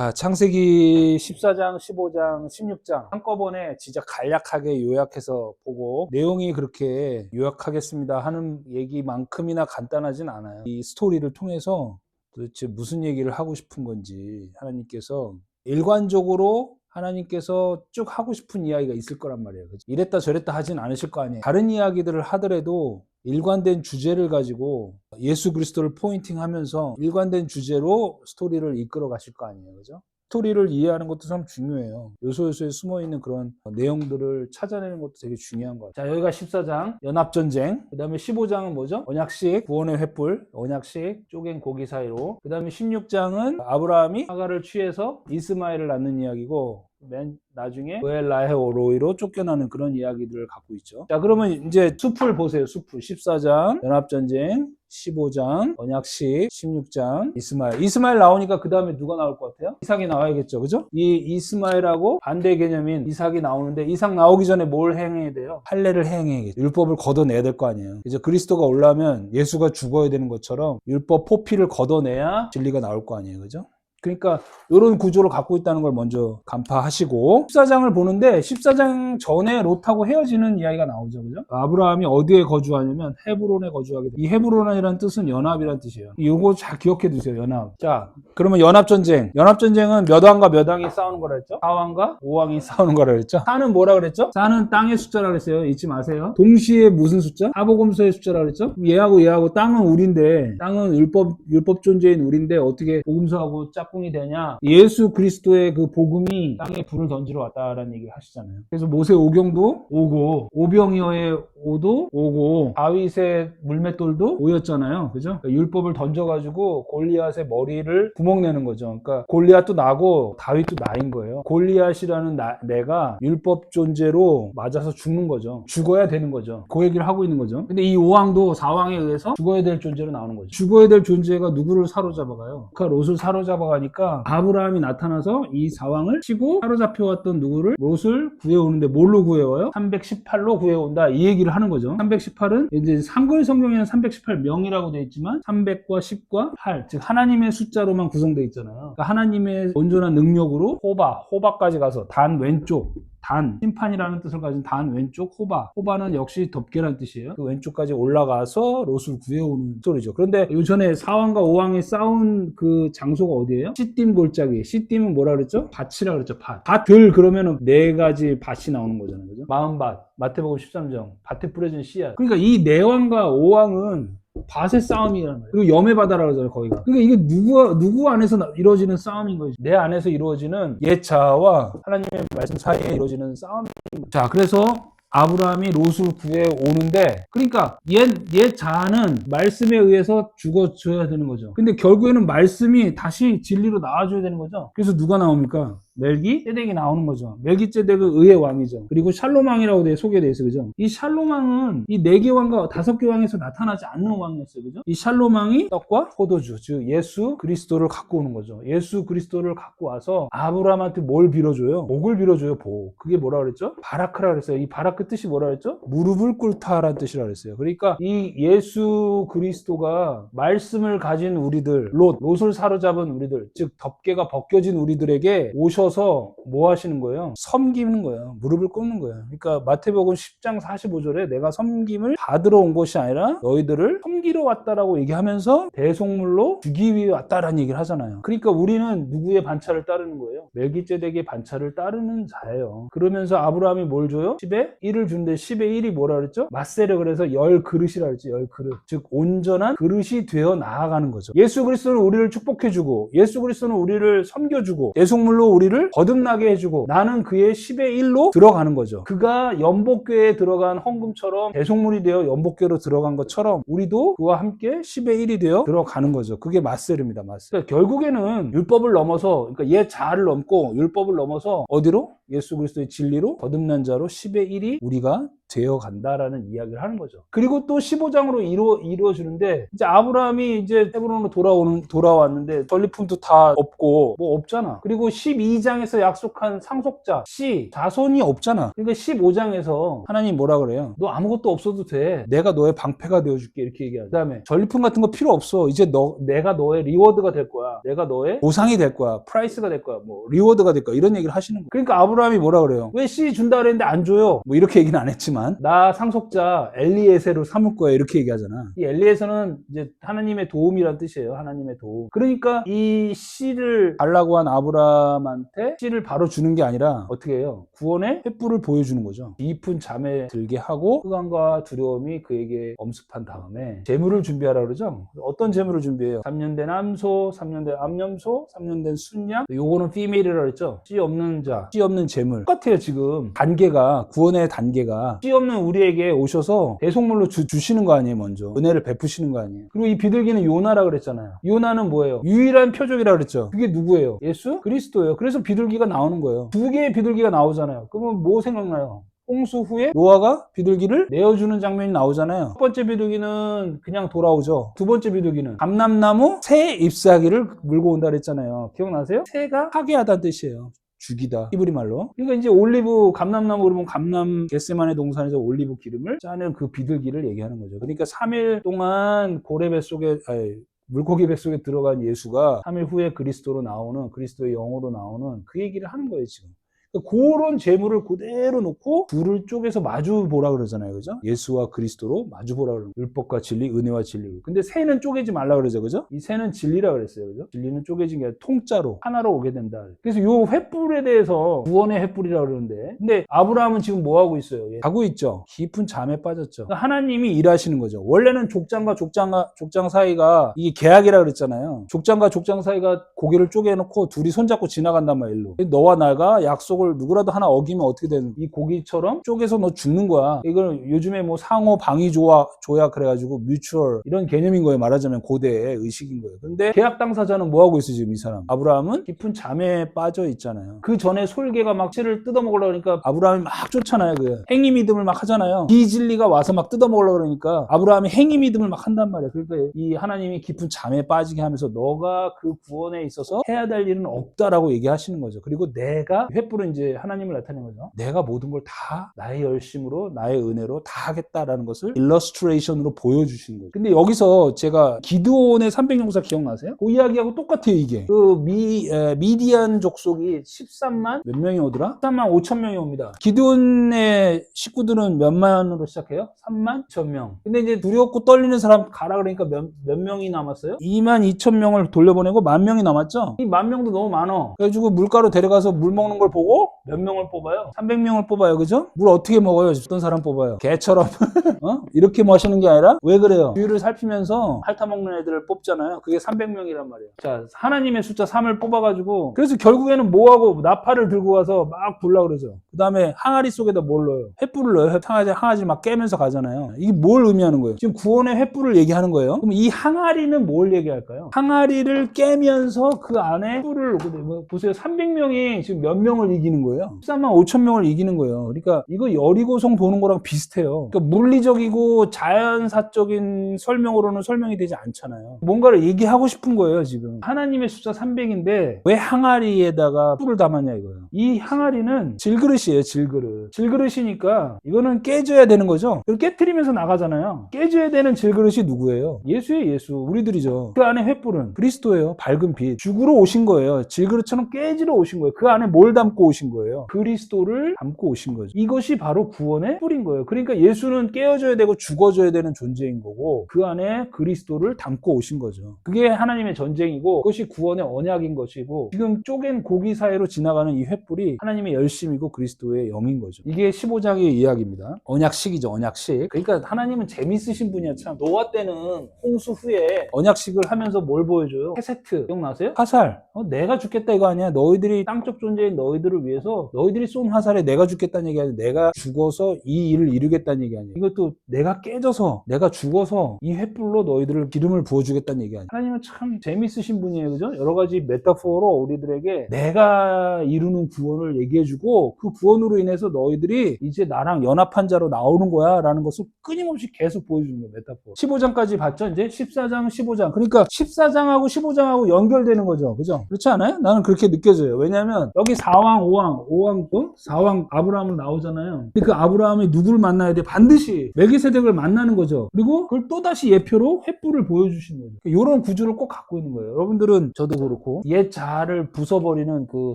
아, 창세기 14장, 15장, 16장 한꺼번에 진짜 간략하게 요약해서 보고 내용이 그렇게 요약하겠습니다 하는 얘기만큼이나 간단하진 않아요. 이 스토리를 통해서 도대체 무슨 얘기를 하고 싶은 건지 하나님께서 일관적으로 하나님께서 쭉 하고 싶은 이야기가 있을 거란 말이에요. 그죠? 이랬다 저랬다 하진 않으실 거 아니에요. 다른 이야기들을 하더라도 일관된 주제를 가지고 예수 그리스도를 포인팅 하면서 일관된 주제로 스토리를 이끌어 가실 거 아니에요. 그죠? 스토리를 이해하는 것도 참 중요해요. 요소요소에 숨어 있는 그런 내용들을 찾아내는 것도 되게 중요한 것 같아요. 자, 여기가 14장 연합전쟁. 그 다음에 15장은 뭐죠? 언약식, 구원의 횃불, 언약식, 쪼갠 고기 사이로. 그 다음에 16장은 아브라함이 하가를 취해서 이스마엘을 낳는 이야기고 맨 나중에 부엘라헤오로이로 쫓겨나는 그런 이야기들을 갖고 있죠. 자, 그러면 이제 숲을 보세요. 숲을 14장 연합전쟁, 15장 언약식, 16장 이스마엘. 이스마엘 나오니까 그 다음에 누가 나올 것 같아요? 이삭이 나와야겠죠, 그죠? 이 이스마엘하고 반대 개념인 이삭이 나오는데 이삭 나오기 전에 뭘 행해야 돼요? 할례를 행해야겠죠. 율법을 걷어내야 될 거 아니에요. 이제 그리스도가 올라면 예수가 죽어야 되는 것처럼 율법 포피를 걷어내야 진리가 나올 거 아니에요, 그죠? 그러니까 이런 구조를 갖고 있다는 걸 먼저 간파하시고 14장을 보는데 14장 전에 롯하고 헤어지는 이야기가 나오죠. 그죠? 아브라함이 어디에 거주하냐면 헤브론에 거주하게 돼. 이 헤브론이라는 뜻은 연합이라는 뜻이에요. 이거 잘 기억해 두세요. 연합. 자, 그러면 연합 전쟁. 연합 전쟁은 몇 왕과 몇 왕이 싸우는 거라 했죠? 4왕과 5왕이 싸우는 거라 그랬죠? 4는 뭐라 그랬죠? 4는 땅의 숫자라 그랬어요. 잊지 마세요. 동시에 무슨 숫자? 사복음서의 숫자라 그랬죠? 얘하고 얘하고 땅은 우리인데 땅은 율법 율법 존재인 우리인데 어떻게 복음서하고 짝 짝꿍이 되냐? 예수 그리스도의 그 복음이 땅에 불을 던지러 왔다라는 얘기를 하시잖아요. 그래서 모세 오경도 오고 오병이어의 오도 오고 다윗의 물맷돌도 오였잖아요. 그죠? 그러니까 율법을 던져가지고 골리앗의 머리를 구멍 내는 거죠. 그러니까 골리앗도 나고 다윗도 나인 거예요. 골리앗이라는 나, 내가 율법 존재로 맞아서 죽는 거죠. 죽어야 되는 거죠. 그 얘기를 하고 있는 거죠. 근데 이 5왕도 4왕에 의해서 죽어야 될 존재로 나오는 거죠. 죽어야 될 존재가 누구를 사로잡아가요? 그러니까 롯을 사로잡아가 니까 아브라함이 나타나서 이 4왕을 치고 사로잡혀왔던 누구를 롯을 구해오는데 뭘로 구해와요? 318로 구해온다. 이 얘기를 하는 거죠. 318은 이제 한글 성경에는 318명이라고 되어 있지만 300과 10과 8, 즉 하나님의 숫자로만 구성되어 있잖아요. 그러니까 하나님의 온전한 능력으로 호바, 호바까지 가서 단 왼쪽 단, 심판이라는 뜻을 가진 단 왼쪽 호바. 호바는 역시 덮개란 뜻이에요. 그 왼쪽까지 올라가서 롯을 구해오는 소리죠. 그런데 요전에 4왕과 5왕이 싸운 그 장소가 어디예요? 시딤 골짜기. 시딤은 뭐라 그랬죠? 밭이라 그랬죠. 밭. 밭을 그러면은 네 가지 밭이 나오는 거잖아요. 그죠? 마음밭. 마태복음 13장. 밭에 뿌려진 씨앗. 그러니까 이 네 왕과 5왕은 밭의 싸움이라는 거예요. 그리고 염해바다라 그러잖아요, 거기가. 그러니까 이게 누구, 누구 안에서 나- 이루어지는 싸움인 거지. 내 안에서 이루어지는 옛 자아와 하나님의 말씀 사이에 이루어지는 싸움인 거죠. 자, 그래서 아브라함이 롯을 구해 오는데, 그러니까 옛, 옛 자아는 말씀에 의해서 죽어줘야 되는 거죠. 근데 결국에는 말씀이 다시 진리로 나와줘야 되는 거죠. 그래서 누가 나옵니까? 멜기 ጼ덱이 나오는 거죠. 멜기 ጼ덱은 의의 왕이죠. 그리고 샬롬왕이라고 돼 소개되어 있어요. 그죠? 이 샬롬왕은 이 네 개 왕과 다섯 개 왕에서 나타나지 않는 왕이었어요. 그죠? 이 샬롬왕이 떡과 포도주, 즉 예수 그리스도를 갖고 오는 거죠. 예수 그리스도를 갖고 와서 아브라함한테 뭘 빌어줘요? 복을 빌어줘요. 복. 그게 뭐라 그랬죠? 바라크라 그랬어요. 이 바라크 뜻이 뭐라 그랬죠? 무릎을 꿇다라는 뜻이라 그랬어요. 그러니까 이 예수 그리스도가 말씀을 가진 우리들, 롯, 롯을 사로잡은 우리들, 즉 덮개가 벗겨진 우리들에게 오셔 서 뭐 하시는 거예요? 섬기는 거예요. 무릎을 꿇는 거예요. 그러니까 마태복음 10장 45절에 내가 섬김을 받으러 온 것이 아니라 너희들을 섬기러 왔다라고 얘기하면서 대속물로 주기 위해 왔다라는 얘기를 하잖아요. 그러니까 우리는 누구의 반차를 따르는 거예요? 멜기ጼ덱의 반차를 따르는 자예요. 그러면서 아브라함이 뭘 줘요? 10에 1을 준대 10에 1이 뭐라 그랬죠? 마세르 그래서 열 그릇이라 그랬죠. 열 그릇. 즉 온전한 그릇이 되어 나아가는 거죠. 예수 그리스도는 우리를 축복해 주고 예수 그리스도는 우리를 섬겨 주고 대속물로 우리를 거듭나게 해주고 나는 그의 10의 1로 들어가는 거죠. 그가 연복교에 들어간 헌금처럼 대속물이 되어 연복교로 들어간 것처럼 우리도 그와 함께 10의 1이 되어 들어가는 거죠. 그게 마셀입니다. 마셀. 그러니까 결국에는 율법을 넘어서 그러니까 옛 자아를 넘고 율법을 넘어서 어디로? 예수 그리스도의 진리로 거듭난 자로 10의 1이 우리가 되어 간다라는 이야기를 하는 거죠. 그리고 또 15장으로 이루어 이루어지는데 이제 아브라함이 이제 헤브론으로 돌아오는 돌아왔는데 전리품도 다 없고 뭐 없잖아. 그리고 12장에서 약속한 상속자 씨 자손이 없잖아. 그러니까 15장에서 하나님 뭐라 그래요? 너 아무것도 없어도 돼. 내가 너의 방패가 되어 줄게 이렇게 얘기하죠. 그다음에 전리품 같은 거 필요 없어. 이제 너 내가 너의 리워드가 될 거야. 내가 너의 보상이 될 거야. 프라이스가 될 거야. 뭐 리워드가 될 거야. 이런 얘기를 하시는 거예요. 그러니까 아브라함 이 뭐라 그래요? 왜 씨 준다 그랬는데 안 줘요? 뭐 이렇게 얘기는 안 했지만 나 상속자 엘리에세로 삼을 거야 이렇게 얘기하잖아. 이 엘리에서는 이제 하나님의 도움이란 뜻이에요. 하나님의 도움. 그러니까 이 씨를 달라고 한 아브라함한테 씨를 바로 주는 게 아니라 어떻게 해요? 구원의 횃불을 보여주는 거죠. 깊은 잠에 들게 하고 흑암과 두려움이 그에게 엄습한 다음에 재물을 준비하라 그러죠. 어떤 재물을 준비해요? 3년 된 암소, 3년 된 암염소, 3년 된 순양. 요거는 피메일이라 그랬죠. 씨 없는 자, 씨 없는 재물. 똑같아요 지금 단계가 구원의 단계가 씨 없는 우리에게 오셔서 대속물로 주, 주시는 거 아니에요 먼저 은혜를 베푸시는 거 아니에요. 그리고 이 비둘기는 요나라 그랬잖아요. 요나는 뭐예요? 유일한 표적이라 그랬죠. 그게 누구예요? 예수? 그리스도예요. 그래서 비둘기가 나오는 거예요. 두 개의 비둘기가 나오잖아요. 그러면 뭐 생각나요? 홍수 후에 노아가 비둘기를 내어주는 장면이 나오잖아요. 첫 번째 비둘기는 그냥 돌아오죠. 두 번째 비둘기는 감람나무 새 잎사귀를 물고 온다 그랬잖아요. 기억나세요? 새가 파괴하다는 뜻이에요. 죽이다. 히브리 말로. 그러니까 이제 올리브 감람나무 그러면 감람 겟세만의 동산에서 올리브 기름을 짜는 그 비둘기를 얘기하는 거죠. 그러니까 3일 동안 고래 뱃속에 아니, 물고기 뱃속에 들어간 예수가 3일 후에 그리스도로 나오는 그리스도의 영으로 나오는 그 얘기를 하는 거예요 지금 그러니까 그런 재물을 그대로 놓고 둘을 쪼개서 마주 보라 그러잖아요. 그죠? 예수와 그리스도로 마주 보라 거예요. 율법과 진리, 은혜와 진리. 근데 새는 쪼개지 말라 그러죠. 그죠? 이 새는 진리라 그랬어요. 그죠? 진리는 쪼개진 게 아니라 통짜로 하나로 오게 된다. 그래서 요 횃불에 대해서 구원의 횃불이라 그러는데 근데 아브라함은 지금 뭐 하고 있어요? 예. 자고 있죠. 깊은 잠에 빠졌죠. 그러니까 하나님이 일하시는 거죠. 원래는 족장과 족장과 족장 사이가 이게 계약이라 그랬잖아요. 족장과 족장 사이가 고개를 쪼개놓고 둘이 손잡고 지나간단 말이에요. 너와 나가 약속 을 누구라도 하나 어기면 어떻게 되는 이 고기처럼 쪼개서 너 죽는 거야. 이걸 요즘에 뭐 상호 방위 조약 조약 그래가지고 뮤추얼 이런 개념인 거예요. 말하자면 고대의 의식인 거예요. 근데 계약 당사자는 뭐 하고 있어 지금 이 사람? 아브라함은 깊은 잠에 빠져 있잖아요. 그 전에 솔개가 막 씨를 뜯어먹으려고 그러니까 아브라함이 막 쫓잖아요. 그 행위 믿음을 막 하잖아요. 비진리가 와서 막 뜯어먹으려고 그러니까 아브라함이 행위 믿음을 막 한단 말이에요. 그러니까 이 하나님이 깊은 잠에 빠지게 하면서 너가 그 구원에 있어서 해야 될 일은 없다라고 얘기하시는 거죠. 그리고 내가 횃불은 이제 하나님을 나타내는 거죠. 내가 모든 걸 다 나의 열심으로 나의 은혜로 다 하겠다라는 것을 일러스트레이션으로 보여주시는 거죠. 근데 여기서 제가 기드온의 300용사 기억나세요? 그 이야기하고 똑같아요 이게. 그 미, 에, 미디안 족속이 13만 몇 명이 오더라? 13만 5천 명이 옵니다. 기드온의 식구들은 몇만으로 시작해요? 3만 2천 명. 근데 이제 두렵고 떨리는 사람 가라 그러니까 몇, 몇 명이 남았어요? 2만 2천 명을 돌려보내고 만 명이 남았죠? 이 만 명도 너무 많어. 그래가지고 물가로 데려가서 물 먹는 걸 보고 more 몇 명을 뽑아요? 300명을 뽑아요. 그죠? 물 어떻게 먹어요? 어떤 사람 뽑아요? 개처럼. 어? 이렇게 마시는 게 아니라 왜 그래요? 주위를 살피면서 핥아먹는 애들을 뽑잖아요. 그게 300명이란 말이에요. 자, 하나님의 숫자 3을 뽑아가지고 그래서 결국에는 뭐하고 나팔을 들고 가서 막 불라 그러죠. 그 다음에 항아리 속에다 뭘 넣어요? 횃불을 넣어요. 항아리, 항아리 막 깨면서 가잖아요. 이게 뭘 의미하는 거예요? 지금 구원의 횃불을 얘기하는 거예요. 그럼 이 항아리는 뭘 얘기할까요? 항아리를 깨면서 그 안에 횃불을 뭐 보세요. 300명이 지금 몇 명을 이기는 거예요? 13만 5천 명을 이기는 거예요. 그러니까 이거 여리고성 도는 거랑 비슷해요. 그러니까 물리적이고 자연사적인 설명으로는 설명이 되지 않잖아요. 뭔가를 얘기하고 싶은 거예요, 지금. 하나님의 숫자 300인데 왜 항아리에다가 뿔을 담았냐 이거예요. 이 항아리는 질그릇이에요, 질그릇. 질그릇이니까 이거는 깨져야 되는 거죠. 그걸 깨트리면서 나가잖아요. 깨져야 되는 질그릇이 누구예요? 예수의 예수. 우리들이죠. 그 안에 횃불은 그리스도예요. 밝은 빛. 죽으러 오신 거예요. 질그릇처럼 깨지러 오신 거예요. 그 안에 뭘 담고 오신 거예요? 그리스도를 담고 오신 거죠. 이것이 바로 구원의 뿔인 거예요. 그러니까 예수는 깨어져야 되고 죽어져야 되는 존재인 거고 그 안에 그리스도를 담고 오신 거죠. 그게 하나님의 전쟁이고 그것이 구원의 언약인 것이고 지금 쪼갠 고기 사이로 지나가는 이 횃불이 하나님의 열심이고 그리스도의 영인 거죠. 이게 15장의 이야기입니다. 언약식이죠. 언약식. 그러니까 하나님은 재밌으신 분이야 참. 노아 때는 홍수 후에 언약식을 하면서 뭘 보여줘요? 헤세트 기억나세요? 화살. 어, 내가 죽겠다 이거 아니야. 너희들이 땅적 존재인 너희들을 위해 위해서 너희들이 쏜 화살에 내가 죽겠다는 얘기 아니야. 내가 죽어서 이 일을 이루겠다는 얘기 아니야. 이것도 내가 깨져서 내가 죽어서 이 횃불로 너희들을 기름을 부어주겠다는 얘기 아니야. 하나님은 참 재밌으신 분이에요. 그죠? 여러 가지 메타포로 우리들에게 내가 이루는 구원을 얘기해주고 그 구원으로 인해서 너희들이 이제 나랑 연합한 자로 나오는 거야 라는 것을 끊임없이 계속 보여주는 거예요. 메타포. 15장까지 봤죠? 이제 14장, 15장. 그러니까 14장하고 15장하고 연결되는 거죠. 그죠? 그렇지 않아요? 나는 그렇게 느껴져요. 왜냐면 여기 4왕, 5왕, 5왕, 어? 4왕 아브라함은 나오잖아요. 근데 그 아브라함이 누구를 만나야 돼? 반드시 멜기세덱을 만나는 거죠. 그리고 그걸 또다시 예표로 횃불을 보여주시는 거죠. 이런 구조를 꼭 갖고 있는 거예요. 여러분들은 저도 그렇고 옛 자아를 부숴버리는 그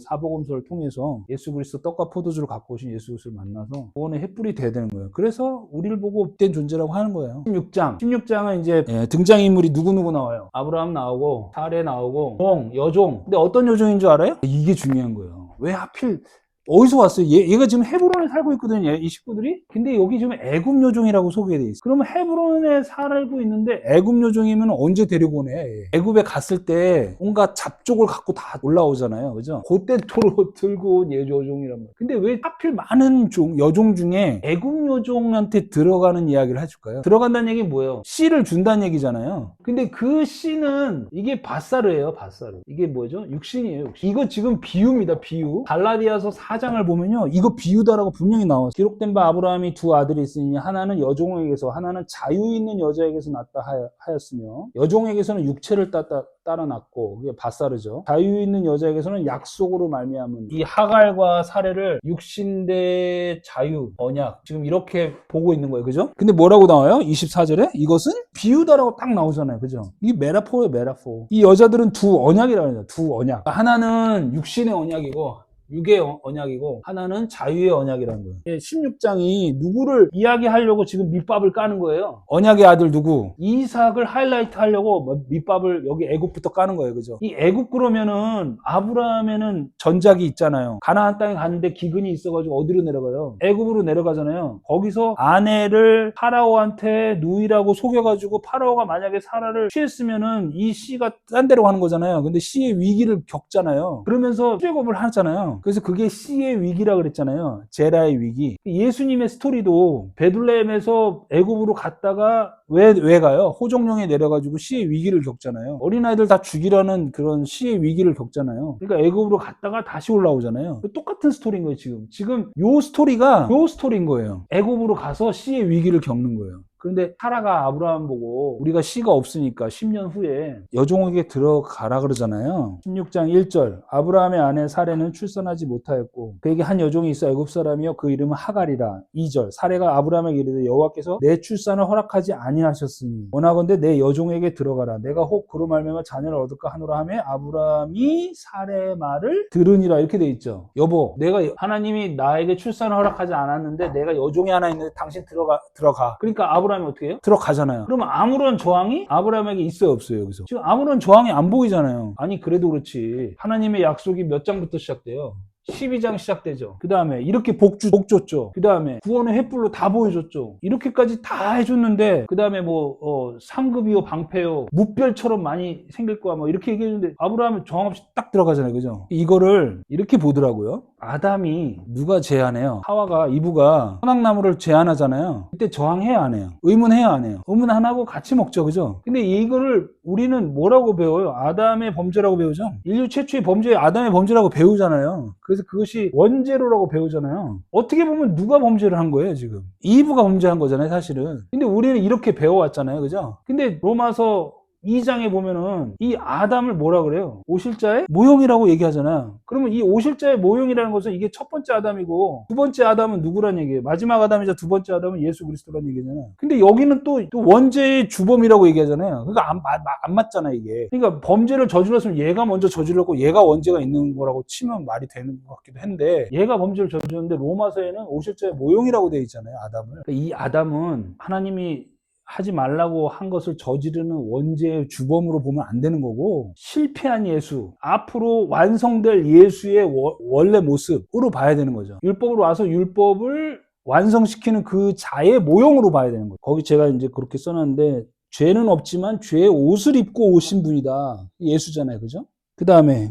사복음서를 통해서 예수 그리스도 떡과 포도주를 갖고 오신 예수 그리스도를 만나서 그거는 햇불이 돼야 되는 거예요. 그래서 우리를 보고 업된 존재라고 하는 거예요. 16장. 16장은 이제 예, 등장인물이 누구누구 나와요. 아브라함 나오고 사례 나오고 종, 여종. 근데 어떤 여종인 줄 알아요? 이게 중요한 거예요. 왜 하필 어디서 왔어요? 얘, 얘가 지금 헤브론에 살고 있거든요. 얘, 이 식구들이. 근데 여기 지금 애굽 요종이라고 소개돼 있어. 그러면 헤브론에 살고 있는데 애굽 요종이면 언제 데리고 오네? 얘. 애굽에 갔을 때 온갖 잡족을 갖고 다 올라오잖아요. 그죠? 그때 도로 들고 온 여종이란 말이에요. 근데 왜 하필 많은 종, 여종 중에 애굽 요종한테 들어가는 이야기를 해줄까요? 들어간다는 얘기 뭐예요? 씨를 준다는 얘기잖아요. 근데 그 씨는 이게 바사르예요, 바사르. 이게 뭐죠? 육신이에요. 육신. 이거 지금 비유입니다, 비유. 갈라디아서 4 장을 보면요. 이거 비유다라고 분명히 나와요. 기록된 바 아브라함이 두 아들이 있으니 하나는 여종에게서 하나는 자유 있는 여자에게서 낳다 하였으며 여종에게서는 육체를 따다 따라 낳고 그게 바사르죠. 자유 있는 여자에게서는 약속으로 말미암은 이 하갈과 사례를 육신 대 자유 언약 지금 이렇게 보고 있는 거예요. 그죠? 근데 뭐라고 나와요? 24절에 이것은 비유다라고 딱 나오잖아요. 그죠? 이게 메라포예요, 메라포. 이 여자들은 두 언약이라고 해요. 두 언약. 하나는 육신의 언약이고 육의 어- 언약이고 하나는 자유의 언약이라는 거예요. 16장이 누구를 이야기하려고 지금 밑밥을 까는 거예요. 언약의 아들 누구? 이삭을 하이라이트 하려고 뭐 밑밥을 여기 애굽부터 까는 거예요. 그죠? 이 애굽 그러면은 아브라함에는 전작이 있잖아요. 가나안 땅에 갔는데 기근이 있어 가지고 어디로 내려가요? 애굽으로 내려가잖아요. 거기서 아내를 파라오한테 누이라고 속여 가지고 파라오가 만약에 사라를 취했으면은 이 씨가 딴 데로 가는 거잖아요. 근데 씨의 위기를 겪잖아요. 그러면서 출애굽을 하잖아요. 그래서 그게 씨의 위기라 그랬잖아요. 제라의 위기. 예수님의 스토리도 베들레헴에서 애굽으로 갔다가 왜, 왜 가요? 호종령에 내려가지고 씨의 위기를 겪잖아요. 어린아이들 다 죽이라는 그런 씨의 위기를 겪잖아요. 그러니까 애굽으로 갔다가 다시 올라오잖아요. 똑같은 스토리인 거예요, 지금. 지금 요 스토리가 요 스토리인 거예요. 애굽으로 가서 씨의 위기를 겪는 거예요. 그런데 사라가 아브라함 보고 우리가 씨가 없으니까 10년 후에 여종에게 들어가라 그러잖아요. 16장 1절 아브라함의 아내 사례는 출산하지 못하였고 그에게 한 여종이 있어 애굽 사람이요 그 이름은 하갈이라. 2절 사례가 아브라함에게 이르되 여호와께서 내 출산을 허락하지 아니 하셨으니 원하건대 내 여종에게 들어가라. 내가 혹 그로 말미암아 자녀를 얻을까 하노라 하며 아브라함이 사례의 말을 들으니라 이렇게 돼 있죠. 여보 내가 하나님이 나에게 출산을 허락하지 않았는데 내가 여종이 하나 있는데 당신 들어가 들어가. 그러니까 아브라함이 어떻게 해요? 들어가잖아요. 그러면 아무런 저항이 아브라함에게 있어요, 없어요, 여기서? 지금 아무런 저항이 안 보이잖아요. 아니, 그래도 그렇지. 하나님의 약속이 몇 장부터 시작돼요? 12장 시작되죠. 그 다음에 이렇게 복주, 복 줬죠. 그 다음에 구원의 횃불로 다 보여줬죠. 이렇게까지 다 해줬는데, 그 다음에 뭐, 어, 상급이요, 방패요, 무별처럼 많이 생길 거야, 뭐, 이렇게 얘기했는데, 아브라함은 저항 없이 딱 들어가잖아요. 그죠? 이거를 이렇게 보더라고요. 아담이 누가 제안해요? 하와가, 이브가 선악나무를 제안하잖아요. 그때 저항해야 안 해요? 의문해야 안 해요? 의문 안 하고 같이 먹죠. 그죠? 근데 이거를 우리는 뭐라고 배워요? 아담의 범죄라고 배우죠? 인류 최초의 범죄, 아담의 범죄라고 배우잖아요. 그래서 그것이 원죄로라고 배우잖아요. 어떻게 보면 누가 범죄를 한 거예요, 지금? 이브가 범죄한 거잖아요, 사실은. 근데 우리는 이렇게 배워왔잖아요, 그죠? 근데 로마서 2장에 보면은 이 아담을 뭐라 그래요? 오실자의 모형이라고 얘기하잖아요. 그러면 이 오실자의 모형이라는 것은 이게 첫 번째 아담이고 두 번째 아담은 누구란 얘기예요? 마지막 아담이자 두 번째 아담은 예수 그리스도란 얘기잖아요. 근데 여기는 또, 또 원죄의 주범이라고 얘기하잖아요. 그러니까 안, 안, 안 맞잖아 이게. 그러니까 범죄를 저질렀으면 얘가 먼저 저질렀고 얘가 원죄가 있는 거라고 치면 말이 되는 것 같기도 한데 얘가 범죄를 저질렀는데 로마서에는 오실자의 모형이라고 되어 있잖아요. 아담을. 그러니까 이 아담은 하나님이 하지 말라고 한 것을 저지르는 원죄의 주범으로 보면 안 되는 거고 실패한 예수 앞으로 완성될 예수의 워- 원래 모습으로 봐야 되는 거죠. 율법으로 와서 율법을 완성시키는 그 자의 모형으로 봐야 되는 거예요 거기 제가 이제 그렇게 써놨는데 죄는 없지만 죄의 옷을 입고 오신 분이다. 예수잖아요. 그죠? 그 다음에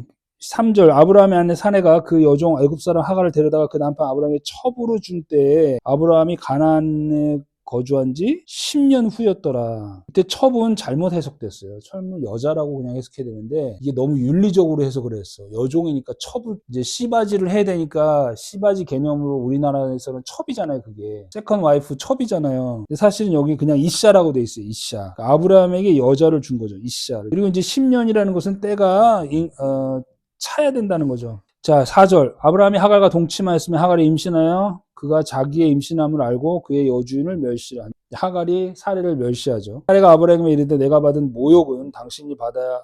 3절 아브라함의 아내 사내가 그 여종 애굽 사람 하가를 데려다가 그 남편 아브라함의 첩으로 준 때에 아브라함이 가나안에 거주한 지 10년 후였더라. 그때 첩은 잘못 해석됐어요. 첩은 여자라고 그냥 해석해야 되는데 이게 너무 윤리적으로 해석을 했어. 여종이니까 첩을 이제 씨바지를 해야 되니까 씨바지 개념으로 우리나라에서는 첩이잖아요. 그게 세컨 와이프 첩이잖아요. 근데 사실은 여기 그냥 이샤라고 돼 있어요. 이샤. 그러니까 아브라함에게 여자를 준 거죠. 이샤를. 그리고 이제 10년이라는 것은 때가 인- 어, 차야 된다는 거죠. 자, 4절. 아브라함이 하갈과 동침하였으면 하갈이 임신하여 그가 자기의 임신함을 알고 그의 여주인을 멸시한. 하갈이 사례를 멸시하죠. 사례가 아브라함에게 이르되 내가 받은 모욕은 당신이 받아야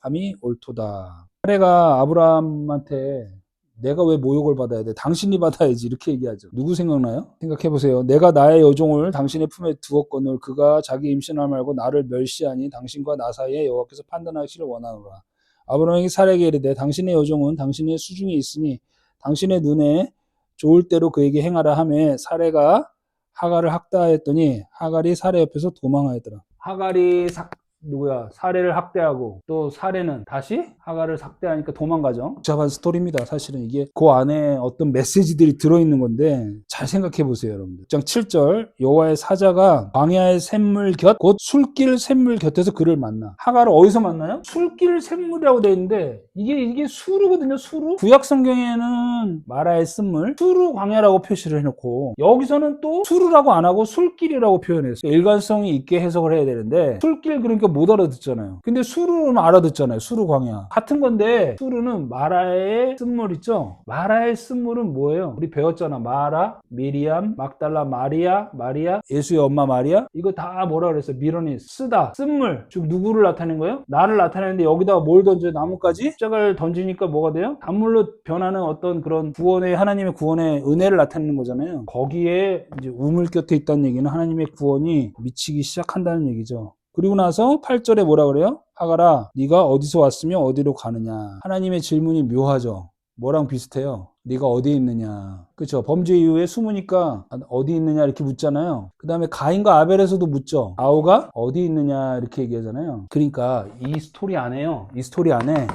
함이 옳도다. 사례가 아브라함한테 내가 왜 모욕을 받아야 돼? 당신이 받아야지. 이렇게 얘기하죠. 누구 생각나요? 생각해 보세요. 내가 나의 여종을 당신의 품에 두었거늘 그가 자기 임신함을 알고 나를 멸시하니 당신과 나 사이에 여호와께서 판단하시기를 원하노라. 아브라함이 사례에게 이르되 당신의 여종은 당신의 수중에 있으니 당신의 눈에 좋을 대로 그에게 행하라 하매 사례가 하갈을 학대하였더니 하갈이 사례 옆에서 도망하였더라. 하갈이 사, 누구야 사례를 학대하고 또 사례는 다시 하갈을 학대하니까 도망가죠. 복잡한 스토리입니다. 사실은 이게 그 안에 어떤 메시지들이 들어있는 건데 잘 생각해 보세요, 여러분들. 장 7절 여호와의 사자가 광야의 샘물 곁 곧 술길 샘물 곁에서 그를 만나. 하갈을 어디서 만나요? 술길 샘물이라고 돼 있는데 이게 이게 수루거든요, 수루. 구약 성경에는 마라의 쓴물, 수루 광야라고 표시를 해놓고 여기서는 또 수루라고 안 하고 술길이라고 표현했어요. 일관성이 있게 해석을 해야 되는데 술길 그러니까 못 알아듣잖아요. 근데 수루는 알아듣잖아요. 수루 광야. 같은 건데 수루는 마라의 쓴물 있죠? 마라의 쓴물은 뭐예요? 우리 배웠잖아. 마라, 미리암, 막달라, 마리아, 마리아, 예수의 엄마 마리아. 이거 다 뭐라 그랬어요? 미러니 쓰다, 쓴물. 지금 누구를 나타낸 거예요? 나를 나타내는데 여기다가 뭘 던져요? 나뭇가지? 십자가를 던지니까 뭐가 돼요? 단물로 변하는 어떤 그런 구원의 하나님의 구원의 은혜를 나타내는 거잖아요. 거기에 이제 우물 곁에 있다는 얘기는 하나님의 구원이 미치기 시작한다는 얘기죠. 그리고 나서 8절에 뭐라 그래요? 하가라 네가 어디서 왔으며 어디로 가느냐. 하나님의 질문이 묘하죠. 뭐랑 비슷해요? 네가 어디에 있느냐. 그렇죠. 범죄 이후에 숨으니까 어디 있느냐 이렇게 묻잖아요. 그 다음에 가인과 아벨에서도 묻죠. 아우가 어디 있느냐 이렇게 얘기하잖아요. 그러니까 이 스토리 안에요. 이 스토리 안에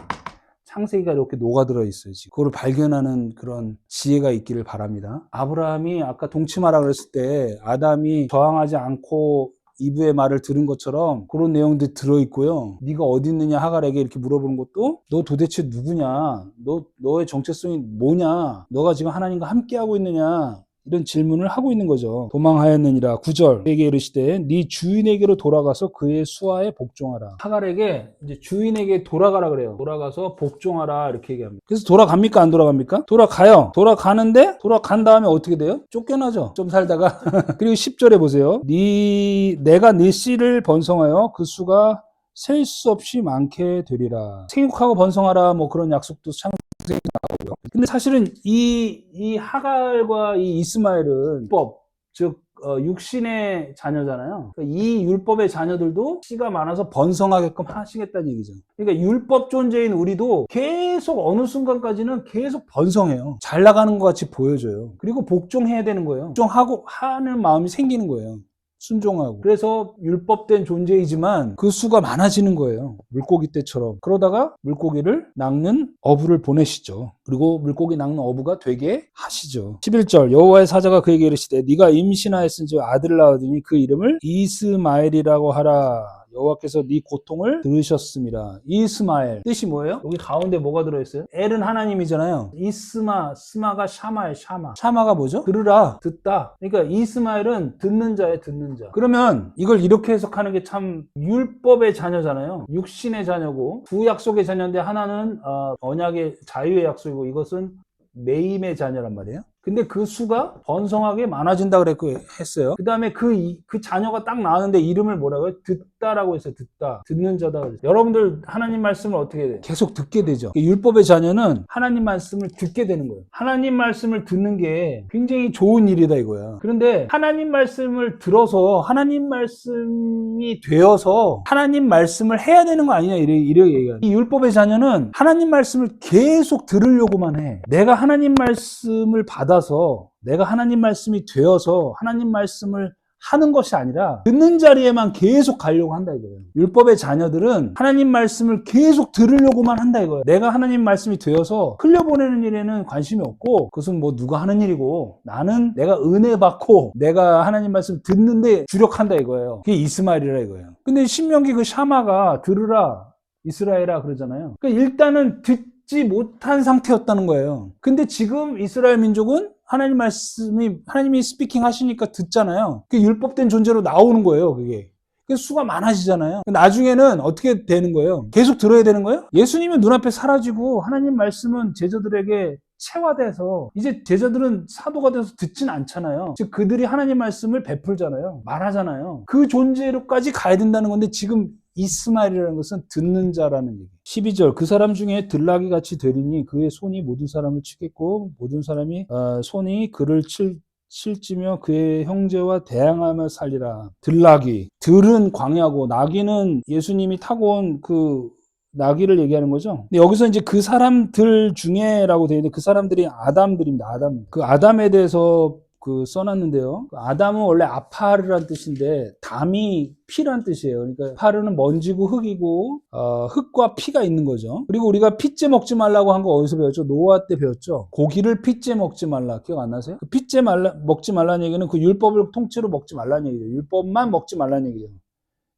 창세기가 이렇게 녹아들어 있어요. 지금 그거를 발견하는 그런 지혜가 있기를 바랍니다. 아브라함이 아까 동침하라 그랬을 때 아담이 저항하지 않고 이브의 말을 들은 것처럼 그런 내용들이 들어있고요. 네가 어디 있느냐 하갈에게 이렇게 물어보는 것도 너 도대체 누구냐? 너 너의 정체성이 뭐냐? 너가 지금 하나님과 함께하고 있느냐? 이런 질문을 하고 있는 거죠. 도망하였느니라. 9절. 그에게 이르시되 네 주인에게로 돌아가서 그의 수하에 복종하라. 하갈에게 이제 주인에게 돌아가라 그래요. 돌아가서 복종하라 이렇게 얘기합니다. 그래서 돌아갑니까 안 돌아갑니까? 돌아가요. 돌아가는데 돌아간 다음에 어떻게 돼요? 쫓겨나죠. 좀 살다가 그리고 10절에 보세요. 네 내가 네 씨를 번성하여 그 수가 셀 수 없이 많게 되리라. 생육하고 번성하라 뭐 그런 약속도 참 나오고요. 근데 사실은 이, 이 하갈과 이 이스마엘은 율법, 즉, 어, 육신의 자녀잖아요. 그러니까 이 율법의 자녀들도 씨가 많아서 번성하게끔 하시겠다는 얘기죠. 그러니까 율법 존재인 우리도 계속 어느 순간까지는 계속 번성해요. 잘 나가는 것 같이 보여져요. 그리고 복종해야 되는 거예요. 복종하고 하는 마음이 생기는 거예요. 순종하고. 그래서 율법된 존재이지만 그 수가 많아지는 거예요. 물고기 떼처럼. 그러다가 물고기를 낚는 어부를 보내시죠. 그리고 물고기 낚는 어부가 되게 하시죠. 11절 여호와의 사자가 그에게 이르시되 네가 임신하였은지 아들을 낳으더니 그 이름을 이스마엘이라고 하라. 여호와께서 네 고통을 들으셨습니다. 이스마엘 뜻이 뭐예요? 여기 가운데 뭐가 들어있어요? 엘은 하나님이잖아요. 이스마 스마가 샤마예요. 샤마. 샤마가 뭐죠? 들으라, 듣다. 그러니까 이스마엘은 듣는 자의 듣는 자. 그러면 이걸 이렇게 해석하는 게 참 율법의 자녀잖아요. 육신의 자녀고 두 약속의 자녀인데 하나는 어, 언약의 자유의 약속이고 이것은 매임의 자녀란 말이에요. 근데 그 수가 번성하게 많아진다 그랬고 했어요. 그 다음에 그, 이- 그 자녀가 딱 나왔는데 이름을 뭐라고요? 듣다라고 했어요. 듣다. 듣는 자다. 그랬어요. 여러분들 하나님 말씀을 어떻게 해요? 계속 듣게 되죠. 율법의 자녀는 하나님 말씀을 듣게 되는 거예요. 하나님 말씀을 듣는 게 굉장히 좋은 일이다 이거야. 그런데 하나님 말씀을 들어서 하나님 말씀이 되어서 하나님 말씀을 해야 되는 거 아니냐 이래, 이래 얘기해요. 이 율법의 자녀는 하나님 말씀을 계속 들으려고만 해. 내가 하나님 말씀을 받아 서 내가 하나님 말씀이 되어서 하나님 말씀을 하는 것이 아니라 듣는 자리에만 계속 가려고 한다 이거예요. 율법의 자녀들은 하나님 말씀을 계속 들으려고만 한다 이거예요. 내가 하나님 말씀이 되어서 흘려보내는 일에는 관심이 없고 그것은 뭐 누가 하는 일이고 나는 내가 은혜 받고 내가 하나님 말씀 듣는데 주력한다 이거예요. 그게 이스마엘이라 이거예요. 근데 신명기 그 샤마가 들으라 이스라엘아 그러잖아요. 그러니까 일단은 듣 지 못한 상태였다는 거예요. 근데 지금 이스라엘 민족은 하나님 말씀이 하나님이 스피킹 하시니까 듣잖아요. 그 율법된 존재로 나오는 거예요, 그게. 그래서 수가 많아지잖아요. 나중에는 어떻게 되는 거예요? 계속 들어야 되는 거예요? 예수님은 눈앞에 사라지고 하나님 말씀은 제자들에게 체화돼서 이제 제자들은 사도가 돼서 듣진 않잖아요. 즉 그들이 하나님 말씀을 베풀잖아요. 말하잖아요. 그 존재로까지 가야 된다는 건데 지금 이스마엘이라는 것은 듣는 자라는 얘기. 12절 그 사람 중에 들락이 같이 되리니 그의 손이 모든 사람을 치겠고 모든 사람이 어, 손이 그를 칠 실지며 그의 형제와 대항하며 살리라. 들락이 들은 광야고 나귀는 예수님이 타고 온그 나귀를 얘기하는 거죠. 근데 여기서 이제 그 사람들 중에라고 되어 있는데 그 사람들이 아담들입니다. 아담. 그 아담에 대해서 그 써놨는데요. 그 아담은 원래 아파르란 뜻인데 담이 피란 뜻이에요. 그러니까 아파르는 먼지고 흙이고 어, 흙과 피가 있는 거죠. 그리고 우리가 피째 먹지 말라고 한 거 어디서 배웠죠? 노아 때 배웠죠. 고기를 피째 먹지 말라. 기억 안 나세요? 그 피째 말라 먹지 말라는 얘기는 그 율법을 통째로 먹지 말라는 얘기죠. 율법만 먹지 말라는 얘기죠.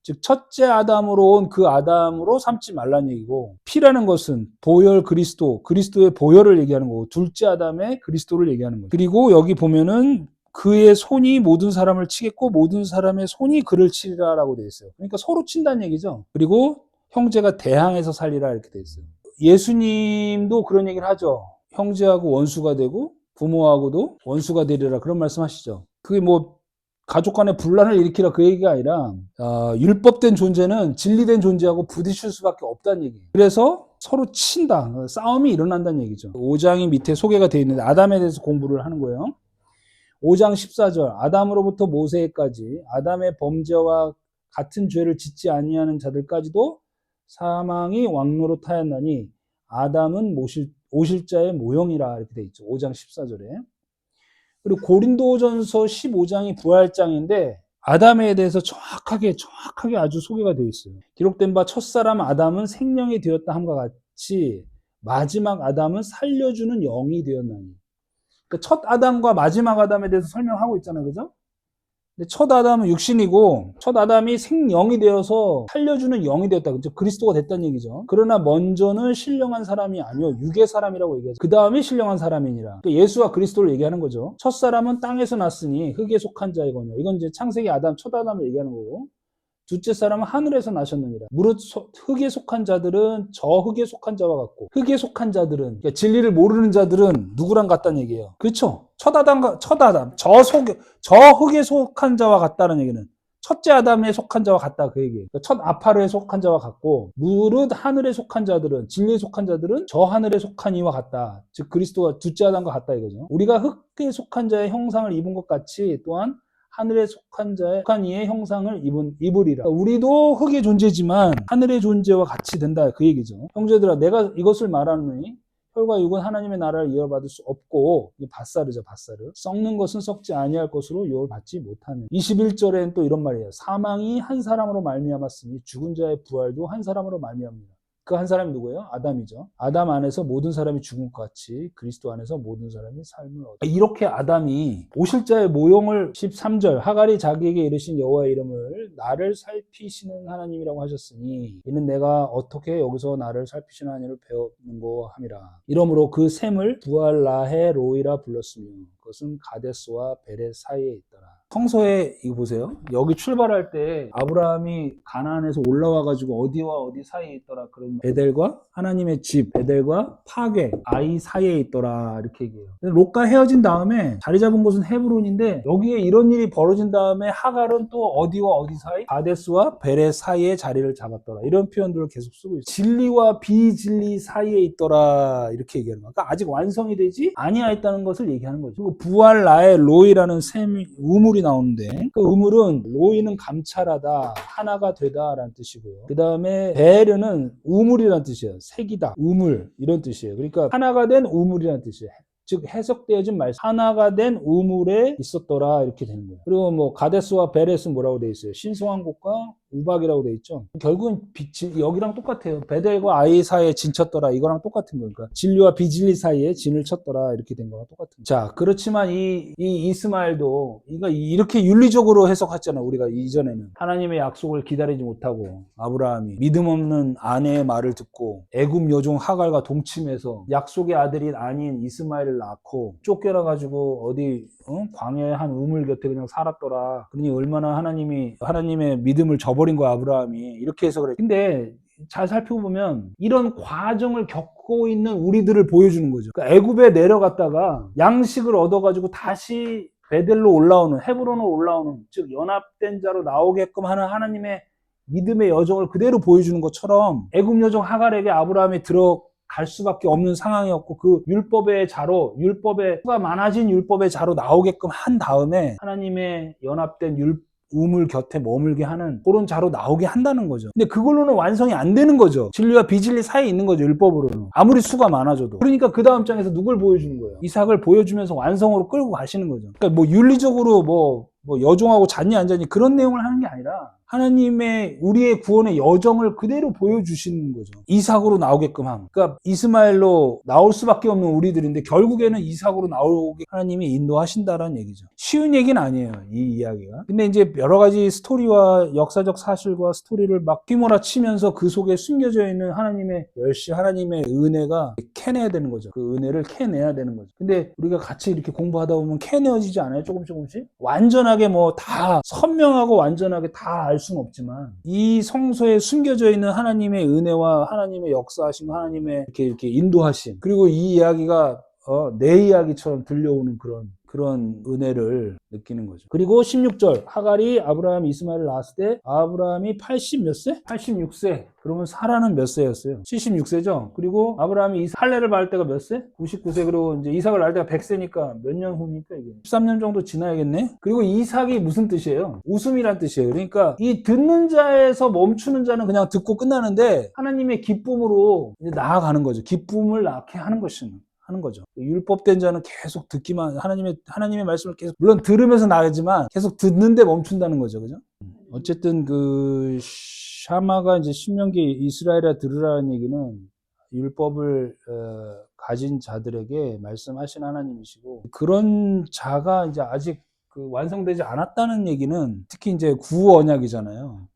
즉 첫째 아담으로 온 그 아담으로 삼지 말라는 얘기고 피라는 것은 보혈 그리스도 그리스도의 보혈을 얘기하는 거고 둘째 아담의 그리스도를 얘기하는 거죠. 그리고 여기 보면은 그의 손이 모든 사람을 치겠고 모든 사람의 손이 그를 치리라라고 되어 있어요. 그러니까 서로 친다는 얘기죠. 그리고 형제가 대항해서 살리라 이렇게 되어 있어요. 예수님도 그런 얘기를 하죠. 형제하고 원수가 되고 부모하고도 원수가 되리라 그런 말씀하시죠. 그게 뭐 가족 간의 분란을 일으키라 그 얘기가 아니라 어, 율법된 존재는 진리된 존재하고 부딪힐 수밖에 없다는 얘기예요. 그래서 서로 친다. 싸움이 일어난다는 얘기죠. 5장이 밑에 소개가 되어 있는데 아담에 대해서 공부를 하는 거예요. 5장 14절 아담으로부터 모세까지 아담의 범죄와 같은 죄를 짓지 아니하는 자들까지도 사망이 왕노로 타였나니 아담은 모실, 오실 자의 모형이라 이렇게 돼 있죠. 5장 14절에. 그리고 고린도전서 15장이 부활장인데 아담에 대해서 정확하게 정확하게 아주 소개가 되어 있어요. 기록된 바 첫사람 아담은 생명이 되었다 함과 같이 마지막 아담은 살려주는 영이 되었나니. 그러니까 첫 아담과 마지막 아담에 대해서 설명하고 있잖아요. 그죠? 근데 첫 아담은 육신이고 첫 아담이 생영이 되어서 살려주는 영이 되었다. 즉 그리스도가 됐다는 얘기죠. 그러나 먼저는 신령한 사람이 아니요 육의 사람이라고 얘기하죠. 그 다음에 신령한 사람이니라. 그러니까 예수와 그리스도를 얘기하는 거죠. 첫 사람은 땅에서 났으니 흙에 속한 자이거든요. 이건 이제 창세기 아담 첫 아담을 얘기하는 거고. 둘째 사람은 하늘에서 나셨느니라. 무릇 소- 흙에 속한 자들은 저 흙에 속한 자와 같고 흙에 속한 자들은 그러니까 진리를 모르는 자들은 누구랑 같다는 얘기예요. 그렇죠? 첫 아담과 첫 아담 저 속에 저 흙에 속한 자와 같다는 얘기는 첫째 아담에 속한 자와 같다 그 얘기예요. 그러니까 첫 아파르에 속한 자와 같고 무릇 하늘에 속한 자들은 진리에 속한 자들은 저 하늘에 속한 이와 같다. 즉 그리스도가 둘째 아담과 같다 이거죠. 우리가 흙에 속한 자의 형상을 입은 것 같이 또한 하늘에 속한 자의 속한 이의 형상을 입은 입으리라. 그러니까 우리도 흙의 존재지만 하늘의 존재와 같이 된다. 그 얘기죠. 형제들아 내가 이것을 말하노니 혈과 육은 하나님의 나라를 이어받을 수 없고 이게 밭사르죠 밭사르 썩는 것은 썩지 아니할 것으로 유업을 받지 못하는. 21절에는 또 이런 말이에요. 사망이 한 사람으로 말미암았으니 죽은 자의 부활도 한 사람으로 말미암니다 그 한 사람이 누구예요? 아담이죠. 아담 안에서 모든 사람이 죽은 것 같이 그리스도 안에서 모든 사람이 삶을 얻어. 이렇게 아담이 오실 자의 모형을 13절 하갈이 자기에게 이르신 여호와의 이름을 나를 살피시는 하나님이라고 하셨으니 이는 내가 어떻게 여기서 나를 살피시는 하나님을 배웠는고 함이라. 이러므로 그 샘을 부알라헤 로이라 불렀으며 그것은 가데스와 베레 사이에 있더라. 성서에 이거 보세요. 여기 출발할 때 아브라함이 가나안에서 올라와 가지고 어디와 어디 사이에 있더라. 그런 베델과 하나님의 집, 베델과 파괴, 아이 사이에 있더라. 이렇게 얘기해요. 롯과 헤어진 다음에 자리 잡은 곳은 헤브론인데 여기에 이런 일이 벌어진 다음에 하갈은 또 어디와 어디 사이? 가데스와 베레 사이에 자리를 잡았더라. 이런 표현들을 계속 쓰고 있어요. 진리와 비진리 사이에 있더라. 이렇게 얘기하는 거야. 그러니까 아직 완성이 되지 아니하였다는 것을 얘기하는 거죠. 그리고 부활 나의 로이라는 셈 우물이 나오는데 그 우물은 로이는 감찰하다 하나가 되다 라는 뜻이고요. 그 다음에 베르는 우물이라는 뜻이에요. 색이다, 우물 이런 뜻이에요. 그러니까 하나가 된 우물이라는 뜻이에요. 즉 해석되어진 말씀 하나가 된 우물에 있었더라 이렇게 되는 거예요. 그리고 뭐 가데스와 베레스 뭐라고 돼 있어요? 신성한 곳과 우박이라고 돼 있죠. 결국은 비- 지- 여기랑 똑같아요. 베델과 아이 사이에 진 쳤더라 이거랑 똑같은 거니까 진리와 비진리 사이에 진을 쳤더라 이렇게 된 거랑 똑같은. 자 그렇지만 이, 이 이스마엘도 이거 이렇게 윤리적으로 해석했잖아 우리가 이전에는 하나님의 약속을 기다리지 못하고 아브라함이 믿음 없는 아내의 말을 듣고 애굽 여종 하갈과 동침해서 약속의 아들이 아닌 이스마엘을 낳고 쫓겨나 가지고 어디 어? 광야의 한 우물 곁에 그냥 살았더라. 그러니 얼마나 하나님이 하나님의 믿음을 저버린 거야 아브라함이 이렇게 해서 그래. 근데 잘 살펴보면 이런 과정을 겪고 있는 우리들을 보여주는 거죠. 그러니까 애굽에 내려갔다가 양식을 얻어가지고 다시 베델로 올라오는 헤브론으로 올라오는 즉 연합된 자로 나오게끔 하는 하나님의 믿음의 여정을 그대로 보여주는 것처럼 애굽 여정 하갈에게 아브라함이 들어 갈 수밖에 없는 상황이었고 그 율법의 자로 율법의 수가 많아진 율법의 자로 나오게끔 한 다음에 하나님의 연합된 율 우물 곁에 머물게 하는 그런 자로 나오게 한다는 거죠. 근데 그걸로는 완성이 안 되는 거죠. 진리와 비진리 사이에 있는 거죠. 율법으로는. 아무리 수가 많아져도. 그러니까 그 다음 장에서 누굴 보여주는 거예요? 이삭을 보여주면서 완성으로 끌고 가시는 거죠. 그러니까 뭐 윤리적으로 뭐, 뭐 여종하고 잤니 안 잤니 그런 내용을 하는 게 아니라 하나님의 우리의 구원의 여정을 그대로 보여주시는 거죠. 이삭으로 나오게끔 함. 그러니까 이스마엘로 나올 수밖에 없는 우리들인데 결국에는 이삭으로 나오게 하나님이 인도하신다라는 얘기죠. 쉬운 얘기는 아니에요. 이 이야기가. 근데 이제 여러 가지 스토리와 역사적 사실과 스토리를 막 휘몰아치면서 그 속에 숨겨져 있는 하나님의 열시, 하나님의 은혜가 캐내야 되는 거죠. 그 은혜를 캐내야 되는 거죠. 근데 우리가 같이 이렇게 공부하다 보면 캐내어지지 않아요? 조금 조금씩? 완전 하게 뭐 다 선명하고 완전하게 다 알 수는 없지만 이 성소에 숨겨져 있는 하나님의 은혜와 하나님의 역사하심, 하나님의 이렇게 이렇게 인도하심 그리고 이 이야기가 어, 내 이야기처럼 들려오는 그런 그런 은혜를 느끼는 거죠. 그리고 16절 하갈이 아브라함 이스마엘을 낳았을 때 아브라함이 80 몇 세? 86세. 그러면 사라는 몇 세였어요? 76세죠. 그리고 아브라함이 할례를 받을 때가 몇 세? 99세. 그리고 이제 이삭을 낳을 때가 100세니까 몇 년 후입니까 이게? 13년 정도 지나야겠네. 그리고 이삭이 무슨 뜻이에요? 웃음이란 뜻이에요. 그러니까 이 듣는 자에서 멈추는 자는 그냥 듣고 끝나는데 하나님의 기쁨으로 이제 나아가는 거죠. 기쁨을 낳게 하는 것이는. 하는 거죠. 율법된 자는 계속 듣기만 하나님의 하나님의 말씀을 계속 물론 들으면서 나가지만 계속 듣는데 멈춘다는 거죠, 그죠? 어쨌든 그 샤마가 이제 신명기 이스라엘에 들으라는 얘기는 율법을 어, 가진 자들에게 말씀하신 하나님이시고 그런 자가 이제 아직 그 완성되지 않았다는 얘기는 특히 이제 구언약이잖아요.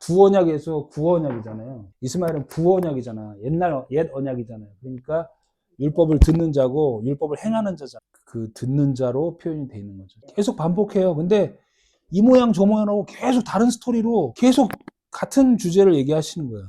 구언약에서 구언약이잖아요. 이스마엘은 구언약이잖아. 옛날 옛 언약이잖아요. 그러니까 율법을 듣는 자고 율법을 행하는 자잖아. 그 듣는 자로 표현이 돼 있는 거죠. 계속 반복해요. 근데 이 모양 저 모양하고 계속 다른 스토리로 계속 같은 주제를 얘기하시는 거예요.